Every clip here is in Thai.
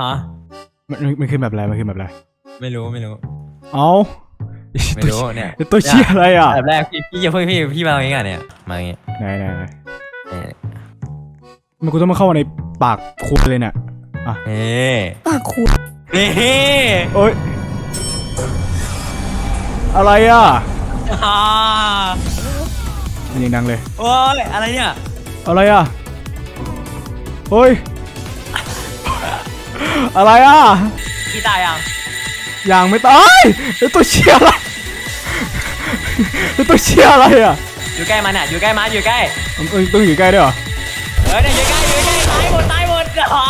ฮะ มันมันมันคือแบบอะไรมันคือแบบอะไรไม่รู้ไม่รู้ เอ้าไม่รู้เนี่ยตัวเชี่ยอะไรอะแบบแรกพี่พี่อย่าเพิ่งพี่พี่มาอย่างงี้ก่อนเนี่ยมาอย่างงี้ไหนไหนไหนเอ๊ะมันกูต้องมาเข้ามาในปากคุดเลยเนี่ยเอ๊ะปากคุดนี่โอ้ยอะไรอะอ่ามันยังดังเลยโอ้ยอะไรเนี่ยอะไรอะเฮ้ย อะไรอะพี่ตายยังยังไม่ตายแล้วตัวเชี่ยอะไรแล้วตัวเชี่ยอะไรอะอยู่ใกล้มันเนี่ยอยู่ใกล้มันอยู่ใกล้มันต้องต้องอยู่ใกล้ด้วยเหรอเออเนี่ยอยู่ใกล้อยู่ใกล้ตายหมดตายหมดอ่า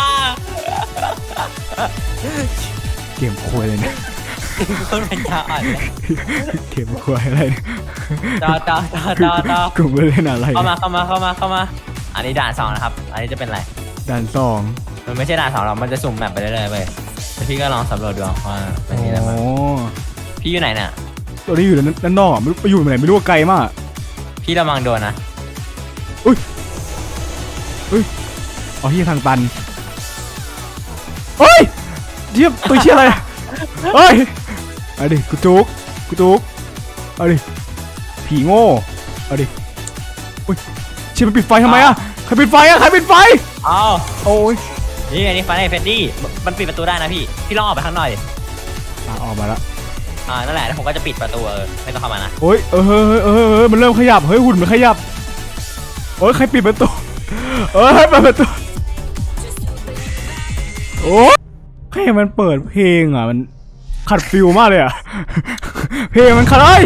เกมควยเลยเนี่ยคนเป็นยาอ่อนเนี่ยเกมควยอะไรเนี่ยต่อต่อต่อต่อต่อกูไม่เล่นอะไรเข้ามาเข้ามาเข้ามาเข้ามา อันนี้ด่านสองนะครับ อันนี้จะเป็นอะไรด่านสอง มันไม่ใช่ด่านสองหรอกมันจะสุ่มแมปไปเรื่อยๆเว้ยแล้วพี่ก็ลองสำรวจดูว่ามันมีอะไรบ้างโอ้พี่อยู่ไหนเนี่ยตัวนี้อยู่ด้านด้านนอกอะไม่รู้ไปอยู่ไหนไม่รู้ว่าไกลมาก พี่ระวังโดนนะอ๋อที่ทางตัน เฮ้ยเทียบตัวเชี่ยอะไร เฮ้ยเอาดิกูจุกกูจุกเอาดิ ผีโง่เอาดิอุ้ยเชี่ยมันปิดไฟทำไมอะใครปิดไฟอะใครปิดไฟ เอาโอ้ย นี่ไงนี่ฟันไอ้เฟดดี้มันปิดประตูได้นะพี่พี่ลองออกไปข้างนอกดิอะออกมาละอ่านั่นแหละแล้วผมก็จะปิดประตูเออไม่ต้องเข้ามานะโอ้ยเออเฮ้ยเฮ้ยเฮ้ยเฮ้ยมันเริ่มขยับเฮ้ยหุ่นมันขยับโอ้ยใครปิดประตูเอ้ยเปิดประตูโอ้ยใครมันเปิดเพลงอะมันขัดฟิลมากเลยอะ เพลงมันขัดเอ้ย